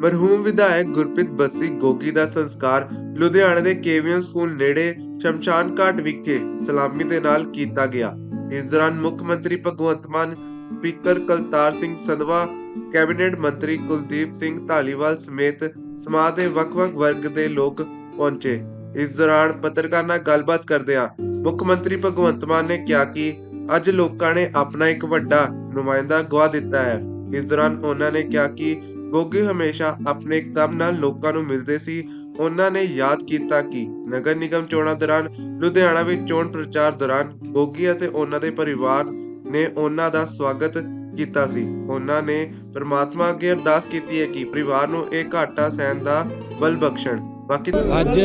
ਮਰਹੂਮ ਵਿਧਾਇਕ ਗੁਰਪ੍ਰੀਤ ਬੱਸੀ ਗੋਗੀ ਦਾ ਸੰਸਕਾਰ ਲੁਧਿਆਣਾ ਦੇ ਕੇਵੀਐਨ ਸਕੂਲ ਨੇੜੇ ਸ਼ਮਸ਼ਾਨ ਘਾਟ ਵਿਖੇ ਸਲਾਮੀ ਦੇ ਨਾਲ ਕੀਤਾ ਗਿਆ। ਇਸ ਦੌਰਾਨ ਮੁੱਖ ਮੰਤਰੀ ਭਗਵੰਤ ਮਾਨ, ਸਪੀਕਰ ਕਲਤਾਰ ਸਿੰਘ ਸੰਧਵਾ, ਕੈਬਨਿਟ ਮੰਤਰੀ ਕੁਲਦੀਪ ਸਿੰਘ ਧਾਲੀਵਾਲ ਸਮੇਤ ਸਮਾਜ ਦੇ ਵੱਖ-ਵੱਖ ਵਰਗ ਦੇ ਲੋਕ ਪਹੁੰਚੇ। ਇਸ ਦੌਰਾਨ ਪੱਤਰਕਾਰਾਂ ਨਾਲ ਗੱਲਬਾਤ ਕਰਦਿਆਂ ਮੁੱਖ ਮੰਤਰੀ ਭਗਵੰਤ ਮਾਨ ਨੇ ਕਿਹਾ ਕਿ ਅੱਜ ਲੋਕਾਂ ਨੇ ਆਪਣਾ ਇੱਕ ਵੱਡਾ ਨੁਮਾਇੰਦਾ ਗਵਾ ਦਿੱਤਾ ਹੈ। ਇਸ ਦੌਰਾਨ ਉਹਨਾਂ ਨੇ ਕਿਹਾ ਕਿ ਗੋਗੀ ਹਮੇਸ਼ਾ ਆਪਣੇ ਕੰਮ ਨਾਲ ਲੋਕਾਂ ਨੂੰ ਮਿਲਦੇ ਸੀ। ਉਹਨਾਂ ਨੇ ਯਾਦ ਕੀਤਾ ਕਿ ਨਗਰ ਨਿਗਮ ਚੋਣਾਂ ਦੌਰਾਨ ਲੁਧਿਆਣਾ ਵਿੱਚ ਚੋਣ ਪ੍ਰਚਾਰ ਦੌਰਾਨ ਗੋਗੀ ਅਤੇ ਉਹਨਾਂ ਦੇ ਪਰਿਵਾਰ ਨੇ ਉਹਨਾਂ ਦਾ ਸਵਾਗਤ ਕੀਤਾ ਸੀ। ਉਹਨਾਂ ਨੇ ਪ੍ਰਮਾਤਮਾ ਅੱਗੇ ਅਰਦਾਸ ਕੀਤੀ ਹੈ ਕਿ ਪਰਿਵਾਰ ਨੂੰ ਇਹ ਘਾਟਾ ਸਹਿਣ ਦਾ ਬਲ ਬਖਸ਼ਣ। ਬਾਕੀ ਅੱਜ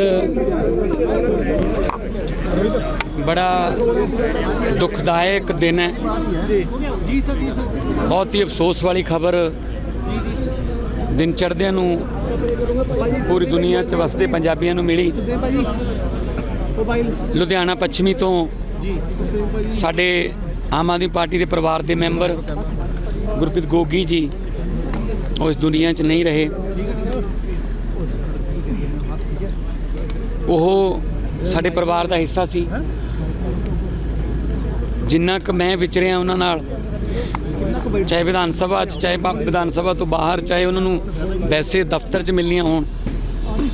ਬੜਾ ਦੁਖਦਾਇਕ ਦਿਨ ਹੈ। ਬਹੁਤ ਹੀ ਅਫਸੋਸ ਵਾਲੀ ਖਬਰ ਦਿਨ ਚੜ੍ਹਦਿਆਂ ਨੂੰ ਪੂਰੀ ਦੁਨੀਆ 'ਚ ਵਸਦੇ ਪੰਜਾਬੀਆਂ ਨੂੰ ਮਿਲੀ। ਲੁਧਿਆਣਾ ਪੱਛਮੀ ਤੋਂ ਸਾਡੇ ਆਮ ਆਦਮੀ ਪਾਰਟੀ ਦੇ ਪਰਿਵਾਰ ਦੇ ਮੈਂਬਰ ਗੁਰਪ੍ਰੀਤ ਗੋਗੀ ਜੀ, ਉਹ ਇਸ ਦੁਨੀਆ 'ਚ ਨਹੀਂ ਰਹੇ। ਉਹ ਸਾਡੇ ਪਰਿਵਾਰ ਦਾ ਹਿੱਸਾ ਸੀ। ਜਿੰਨਾ ਕੁ ਮੈਂ ਵਿਚਰਿਆ ਉਹਨਾਂ ਨਾਲ ਚਾਹੇ ਵਿਧਾਨ ਸਭਾ ਚ, ਚਾਹੇ ਵਿਧਾਨ ਸਭਾ ਤੋਂ ਬਾਹਰ, ਚਾਹੇ ਉਹਨਾਂ ਨੂੰ ਵੈਸੇ ਦਫ਼ਤਰ 'ਚ ਮਿਲਣੀਆਂ ਹੋਣ,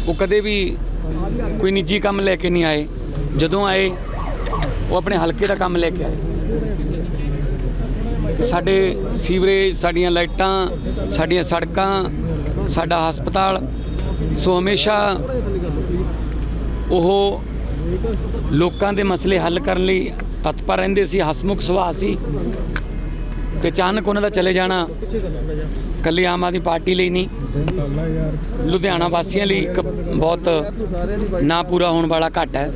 ਉਹ ਕਦੇ ਵੀ ਕੋਈ ਨਿੱਜੀ ਕੰਮ ਲੈ ਕੇ ਨਹੀਂ ਆਏ। ਜਦੋਂ ਆਏ, ਉਹ ਆਪਣੇ ਹਲਕੇ ਦਾ ਕੰਮ ਲੈ ਕੇ ਆਏ। ਸਾਡੇ ਸੀਵਰੇਜ, ਸਾਡੀਆਂ ਲਾਈਟਾਂ, ਸਾਡੀਆਂ ਸੜਕਾਂ, ਸਾਡਾ ਹਸਪਤਾਲ, ਸੋ ਹਮੇਸ਼ਾ ਉਹ ਲੋਕਾਂ ਦੇ ਮਸਲੇ ਹੱਲ ਕਰਨ ਲਈ ਤਤਪਰ ਰਹਿੰਦੇ ਸੀ, ਹਸਮੁਖ ਸੁਭਾਅ ਸੀ। ਤੇ ਅਚਾਨਕ ਉਹਨਾਂ ਦਾ ਚਲੇ ਜਾਣਾ। ਕੱਲੀ ਆਮ ਆਦਮੀ ਪਾਰਟੀ ਲਈ ਨਹੀਂ। ਲੁਧਿਆਣਾ ਵਾਸੀਆਂ ਲਈ ਇੱਕ ਬਹੁਤ ਨਾ ਪੂਰਾ ਹੋਣ ਵਾਲਾ ਘਾਟ ਹੈ।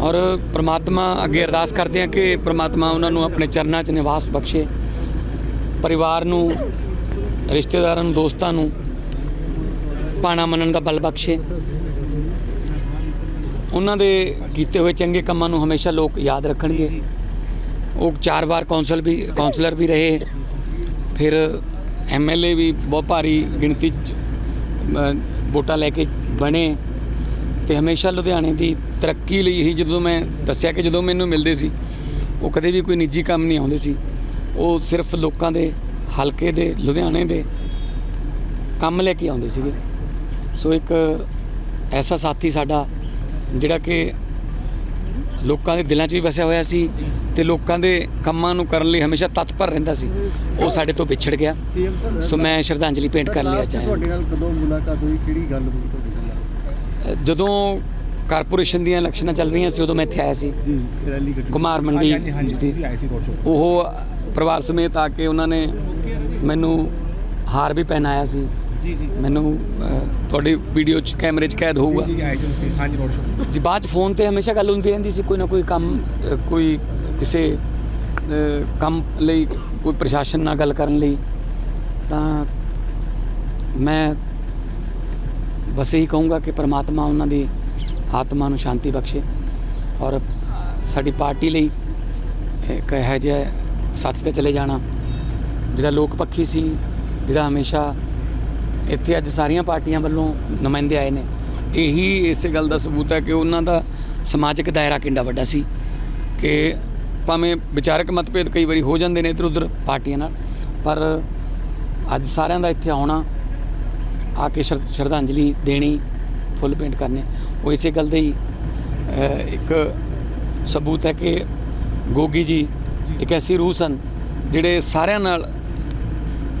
ਔਰ ਪ੍ਰਮਾਤਮਾ ਅੱਗੇ ਅਰਦਾਸ ਕਰਦੇ ਹਾਂ ਕਿ ਪ੍ਰਮਾਤਮਾ ਉਹਨਾਂ ਨੂੰ ਆਪਣੇ ਚਰਨਾਂ 'ਚ ਨਿਵਾਸ ਬਖਸ਼ੇ। ਪਰਿਵਾਰ ਨੂੰ, ਰਿਸ਼ਤੇਦਾਰਾਂ ਨੂੰ, ਦੋਸਤਾਂ ਨੂੰ ਪਾਣਾ ਮੰਨਣ ਦਾ ਬਲ ਬਖਸ਼ੇ। ਉਹਨਾਂ ਦੇ ਕੀਤੇ ਹੋਏ ਚੰਗੇ ਕੰਮਾਂ ਨੂੰ ਹਮੇਸ਼ਾ ਲੋਕ ਯਾਦ ਰੱਖਣਗੇ। ਉਹ ਚਾਰ ਵਾਰ ਕੌਂਸਲ ਵੀ, ਕੌਂਸਲਰ ਵੀ ਰਹੇ। ਫਿਰ ਐਮਐਲਏ ਵੀ ਬਹੁਤ ਭਾਰੀ ਗਿਣਤੀ 'ਚ ਵੋਟਾਂ ਲੈ ਕੇ ਬਣੇ। ਤੇ ਹਮੇਸ਼ਾ ਲੁਧਿਆਣੇ ਦੀ ਤਰੱਕੀ ਲਈ ਹੀ ਜਦੋਂ ਮੈਂ ਦੱਸਿਆ ਕਿ ਜਦੋਂ ਮੈਨੂੰ ਮਿਲਦੇ ਸੀ, ਉਹ ਕਦੇ ਵੀ ਕੋਈ ਨਿੱਜੀ ਕੰਮ ਨਹੀਂ ਆਉਂਦੇ ਸੀ। ਉਹ ਸਿਰਫ ਲੋਕਾਂ ਦੇ, ਹਲਕੇ ਦੇ, ਲੁਧਿਆਣੇ ਦੇ ਕੰਮ ਲੈ ਕੇ ਆਉਂਦੇ ਸੀਗੇ। ਸੋ ਇੱਕ ਐਸਾ ਸਾਥੀ ਸਾਡਾ ਜਿਹੜਾ ਕਿ ਲੋਕਾਂ ਦੇ ਦਿਲਾਂ 'ਚ ਵੀ ਵਸਿਆ ਹੋਇਆ ਸੀ ਤੇ ਲੋਕਾਂ ਦੇ ਕੰਮਾਂ ਨੂੰ ਕਰਨ ਲਈ ਹਮੇਸ਼ਾ ਤਤਪਰ ਰਹਿੰਦਾ ਸੀ। ਉਹ ਸਾਡੇ ਤੋਂ ਵਿਛੜ ਗਿਆ। ਸੋ ਮੈਂ ਸ਼ਰਧਾਂਜਲੀ ਭੇਂਟ ਕਰਨ ਲਈ ਚਾਹਾਂ ਤੁਹਾਡੇ ਨਾਲ ਕਦੋਂ ਮੁਲਾਕਾਤ ਹੋਈ? ਕਿਹੜੀ ਗੱਲ ਹੋਈ ਤੁਹਾਡੇ ਨਾਲ? ਜਦੋਂ ਕਾਰਪੋਰੇਸ਼ਨ ਦੀਆਂ ਇਲੈਕਸ਼ਨਾਂ ਚੱਲ ਰਹੀਆਂ ਸੀ ਉਦੋਂ ਮੈਂ ਇੱਥੇ ਆਇਆ ਸੀ। ਜੀ ਰੈਲੀ ਕੱਢੀ। ਕੁਮਾਰ ਮੰਡੀ ਉਹ ਪਰਿਵਾਰ ਸਮੇਤ ਆ ਕੇ ਉਹਨਾਂ ਨੇ ਮੈਨੂੰ ਹਾਰ ਵੀ ਪਹਿਨਾਇਆ ਸੀ। ਜੀ ਜੀ। ਮੈਨੂੰ ਤੁਹਾਡੀ ਵੀਡੀਓ 'ਚ ਕੈਮਰੇ 'ਚ ਕੈਦ ਹੋਊਗਾ। ਜੀ ਜੀ ਤੁਸੀਂ ਹਾਂਜੀ ਰੋਡ ਸ਼ੋਅ ਜੀ ਬਾਅਦ 'ਚ ਫੋਨ ਤੇ ਹਮੇਸ਼ਾ ਗੱਲ ਹੁੰਦੀ ਰਹਿੰਦੀ ਸੀ ਕੋਈ ਨਾ ਕੋਈ ਕੰਮ ਕੋਈ ਕਿਸੇ ਕੰਮ ਲਈ, ਕੋਈ ਪ੍ਰਸ਼ਾਸਨ ਨਾਲ ਗੱਲ ਕਰਨ ਲਈ, ਤਾਂ ਮੈਂ ਬਸ ਇਹੀ ਕਹੂੰਗਾ ਕਿ ਪ੍ਰਮਾਤਮਾ ਉਹਨਾਂ ਦੀ ਆਤਮਾ ਨੂੰ ਸ਼ਾਂਤੀ ਬਖਸ਼ੇ ਔਰ ਸਾਡੀ ਪਾਰਟੀ ਲਈ ਇੱਕ ਇਹੋ ਜਿਹਾ ਸਾਥੀ ਤੇ ਚਲੇ ਜਾਣਾ। ਜਿਹੜਾ ਲੋਕ ਪੱਖੀ ਸੀ, ਜਿਹੜਾ ਹਮੇਸ਼ਾ ਇੱਥੇ ਅੱਜ ਸਾਰੀਆਂ ਪਾਰਟੀਆਂ ਵੱਲੋਂ ਨੁਮਾਇੰਦੇ ਆਏ ਨੇ, ਇਹੀ ਇਸੇ ਗੱਲ ਦਾ ਸਬੂਤ ਹੈ ਕਿ ਉਹਨਾਂ ਦਾ ਸਮਾਜਿਕ ਦਾਇਰਾ ਕਿੰਨਾ ਵੱਡਾ ਸੀ ਕਿ ਭਾਵੇਂ ਵਿਚਾਰਕ ਮਤਭੇਦ ਕਈ ਵਾਰੀ ਹੋ ਜਾਂਦੇ ਨੇ ਇੱਧਰ ਉੱਧਰ ਪਾਰਟੀਆਂ ਨਾਲ, ਪਰ ਅੱਜ ਸਾਰਿਆਂ ਦਾ ਇੱਥੇ ਆਉਣਾ, ਆ ਕੇ ਸ਼ਰ- ਸ਼ਰਧਾਂਜਲੀ ਦੇਣੀ, ਫੁੱਲ ਪੇਂਟ ਕਰਨੇ, ਉਹ ਇਸੇ ਗੱਲ ਦੇ ਹੀ ਇੱਕ ਸਬੂਤ ਹੈ ਕਿ ਗੋਗੀ ਜੀ ਇੱਕ ਐਸੀ ਰੂਹ ਸਨ, ਜਿਹੜੇ ਸਾਰਿਆਂ ਨਾਲ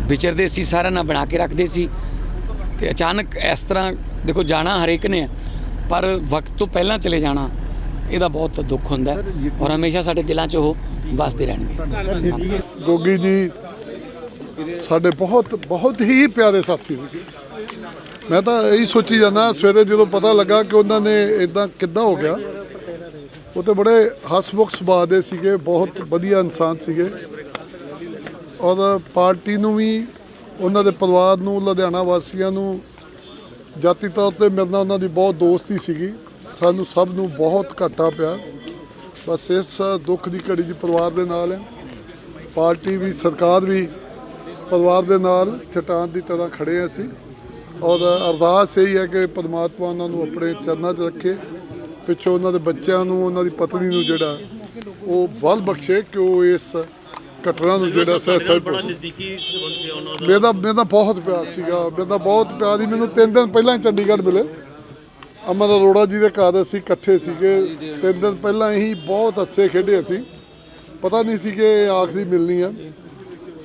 ਵਿਚਰਦੇ ਸੀ, ਸਾਰਿਆਂ ਨਾਲ ਬਣਾ ਕੇ ਰੱਖਦੇ ਸੀ, ਤੇ ਅਚਾਨਕ ਇਸ ਤਰ੍ਹਾਂ ਦੇਖੋ ਜਾਣਾ ਹਰੇਕ ਨੇ, ਪਰ ਵਕਤ ਤੋਂ ਪਹਿਲਾਂ ਚਲੇ ਜਾਣਾ ਇਹਦਾ ਬਹੁਤ ਦੁੱਖ ਹੁੰਦਾ ਹੈ ਔਰ ਹਮੇਸ਼ਾ ਸਾਡੇ ਦਿਲਾਂ 'ਚ ਉਹ ਵਸਦੇ ਰਹਿਣਗੇ। ਗੋਗੀ ਜੀ, ਸਾਡੇ ਬਹੁਤ ਬਹੁਤ ਹੀ ਪਿਆਰੇ ਸਾਥੀ ਸੀ। ਮੈਂ ਤਾਂ ਇਹੀ ਸੋਚੀ ਜਾਂਦਾ, ਸਵੇਰੇ ਜਦੋਂ ਪਤਾ ਲੱਗਾ ਕਿ ਉਹਨਾਂ ਨੇ ਇਦਾਂ ਕਿੱਦਾਂ ਹੋ ਗਿਆ, ਉਹ ਤੇ ਬੜੇ ਹਸਮੁਖ ਸੁਭਾਅ ਦੇ ਸੀਗੇ, ਬਹੁਤ ਵਧੀਆ ਇਨਸਾਨ ਸੀਗੇ। ਔਰ ਪਾਰਟੀ ਨੂੰ ਵੀ, ਉਹਨਾਂ ਦੇ ਪਰਿਵਾਰ ਨੂੰ, ਲੁਧਿਆਣਾ ਵਾਸੀਆਂ ਨੂੰ, ਜਾਤੀ ਤੌਰ ਤੇ ਮੇਰੇ ਨਾਲ ਉਹਨਾਂ ਦੀ ਬਹੁਤ ਦੋਸਤੀ ਸੀਗੀ। ਸਾਨੂੰ ਸਭ ਨੂੰ ਬਹੁਤ ਘਾਟਾ ਪਿਆ। ਬਸ ਇਸ ਦੁੱਖ ਦੀ ਘੜੀ 'ਚ ਪਰਿਵਾਰ ਦੇ ਨਾਲ ਹੈ। ਪਾਰਟੀ ਵੀ, ਸਰਕਾਰ ਵੀ ਪਰਿਵਾਰ ਦੇ ਨਾਲ ਚਟਾਨ ਦੀ ਤਰ੍ਹਾਂ ਖੜੇ ਹਾਂ ਅਸੀਂ। ਔਰ ਅਰਦਾਸ ਇਹੀ ਹੈ ਕਿ ਪਰਮਾਤਮਾ ਉਹਨਾਂ ਨੂੰ ਆਪਣੇ ਚਰਨਾਂ 'ਚ ਰੱਖੇ। ਪਿੱਛੋਂ ਉਹਨਾਂ ਦੇ ਬੱਚਿਆਂ ਨੂੰ, ਉਹਨਾਂ ਦੀ ਪਤਨੀ ਨੂੰ ਜਿਹੜਾ ਉਹ ਬਲ ਬਖਸ਼ੇ ਕਿ ਉਹ ਇਸ ਘਟਨਾ ਨੂੰ ਜਿਹੜਾ ਸਹਿ ਸਹਿ ਮੇਰਾ ਮੇਰਾ ਬਹੁਤ ਪਿਆਰ ਸੀਗਾ। ਮੇਰਾ ਬਹੁਤ ਪਿਆਰ ਸੀ। ਮੈਨੂੰ ਤਿੰਨ ਦਿਨ ਪਹਿਲਾਂ ਹੀ ਚੰਡੀਗੜ੍ਹ ਮਿਲੇ। ਅਮਨ ਅਰੋੜਾ ਜੀ ਦੇ ਘਰ ਅਸੀਂ ਇਕੱਠੇ ਸੀਗੇ। ਤਿੰਨ ਦਿਨ ਪਹਿਲਾਂ ਹੀ ਬਹੁਤ ਹੱਸੇ ਖੇਡੇ ਅਸੀਂ। ਪਤਾ ਨਹੀਂ ਸੀ ਕਿ ਇਹ ਆਖਰੀ ਮਿਲਣੀ ਆ।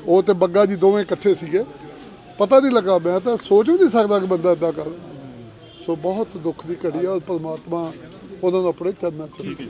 ਉਹ ਤੇ ਬੱਗਾ ਜੀ ਦੋਵੇਂ ਇਕੱਠੇ ਸੀਗੇ। ਪਤਾ ਨਹੀਂ ਲੱਗਾ, ਮੈਂ ਤਾਂ ਸੋਚ ਵੀ ਨਹੀਂ ਸਕਦਾ ਕਿ ਬੰਦਾ ਇਦਾਂ ਕਰ। ਸੋ ਬਹੁਤ ਦੁੱਖ ਦੀ ਘੜੀ ਆ ਔਰ ਪਰਮਾਤਮਾ ਉਹਨਾਂ ਨੂੰ ਆਪਣੇ ਚਰਨਾਂ ਚ ਰੱਖੇ।